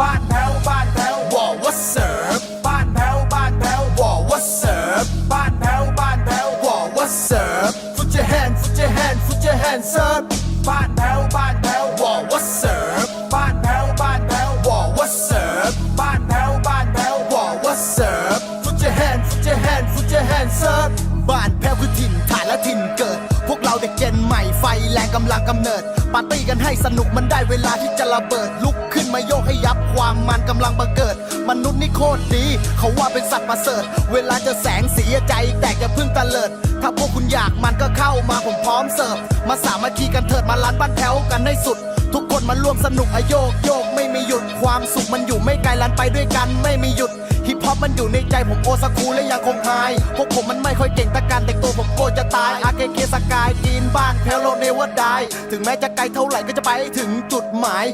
บ้านแพ้วบ้านแพ้ววอว่าเสิร์ฟบ้านแพ้วบ้านแพ้ววอว่าเสิร์ฟบ้านแพ้วบ้านแพ้ววอว่าเสิร์ฟ Put your hand Put your hand Put your hand เสิร์ฟบ้านแพ้วบ้านแพ้ววอว่าเสิร์ฟบ้านแพ้วบ้านแพ้ววอว่าเสิร์ฟบ้านแพ้วบ้านแพ้ววอว่าเสิร์ฟ Put your hand Put your hand Put your hand เสิร์ฟบ้านแพ้วคือถิ่นฐานและถิ่นเกิด พวกเราเด็กเจนใหม่ไฟแรงกำลังกำเนิดปาร์ตี้กันให้สนุกมันได้เวลาที่จะระเบิดลุก มาโยกให้ยับความมันกำลังบังเกิด มนุษย์นี่โคตรดี เขาว่าเป็นสัตว์ประเสริฐ เวลาเจะแสงสีใจแตกอย่าเพิ่งตะเลิด ถ้าพวกคุณอยากมันก็เข้ามาผมพร้อมเสิร์ฟ มาสามัคคีกันเถิดมาลันบ้านแพ้วกันให้สุด ทุกคนมาร่วมสนุกอโยกโยกไม่มีหยุด ความสุขมันอยู่ไม่ไกลลันไปด้วยกันไม่มีหยุดฮิปฮอปมันอยู่ในใจผมโอซาคูและยังคงไฮพวกผมมันไม่ค่อยเก่งแต่การแต่งตัวผมโกจะตายอาเคเคสกายจีนบ้านแพลโลเนวดายถึงแม้จะไกลเท่าไหร่ก็จะไปถึงจุดหมาย